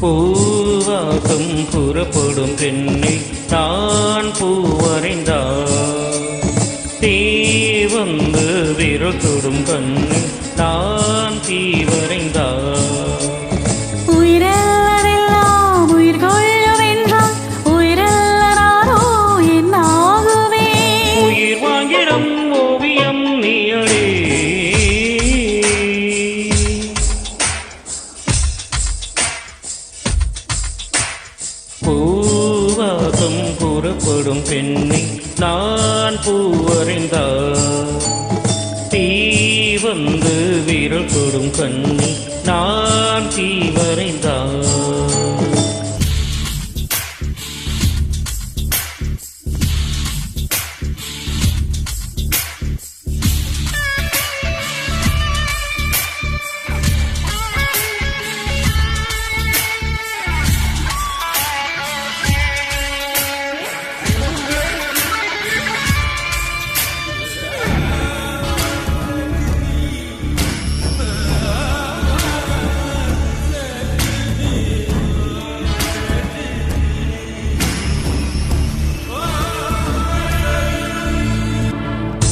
பூவாசம் புறப்படும் பெண்ணை நான் பூவரைந்தார் தீ வந்து விரல் தொடும் கண்ணை நான் தீவரைந்தார் கூறப்படும் பெண்ணை நான் பூவறிந்தார் தீ வந்து வீரல் தொடும் கண்ணி நான் தீவரைந்தார்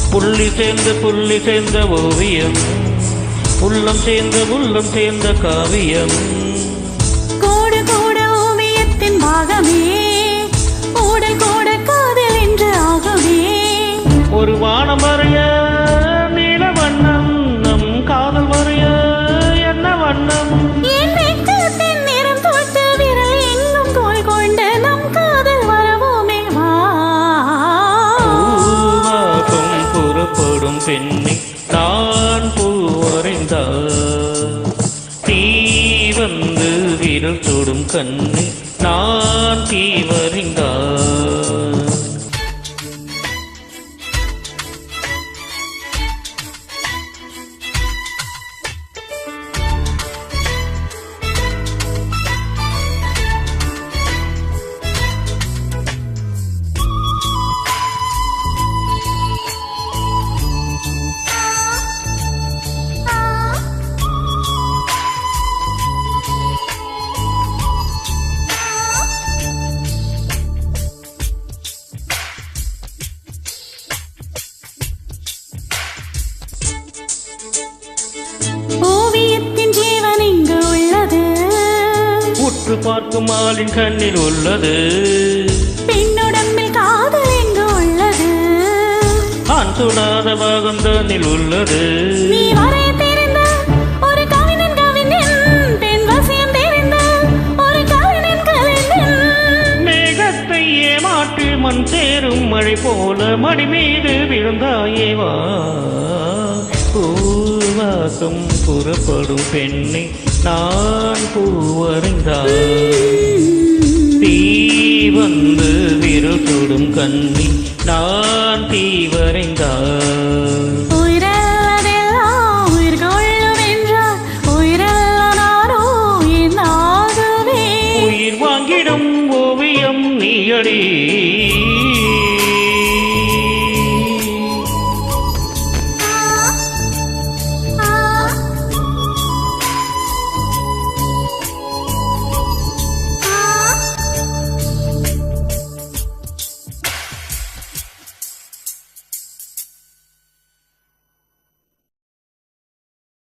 புள்ளி சேர்ந்த புள்ளி சேர்ந்த ஓவியம். உள்ளம் சேர்ந்த உள்ளம் சேர்ந்த காவியம். கோடு கோடு ஓவியத்தின் பாகமே. புறப்படும் பெண்ணை நான் பூவறிந்தார். தீ வந்து விரல் தொடும் கண்ணை நான் தீவறிந்தார். பார்க்கும் ஆளின் கண்ணில் உள்ளது. பெண்ணுடம்பில் காதல் எங்கு உள்ளது? ஆண் தொடாத பாகம் தன்னில் உள்ளது. மண் சேரும் மழை போல மடி மீது விழுந்தாயேவா பூவாசம் புறப்படும் பெண்ணை நான் பூவறிந்தார் தீ வந்து விரல் தொடும் கண்ணி நான் என்னாகவே உயிர் வாங்கிடும் ஓவியம் நீயடி.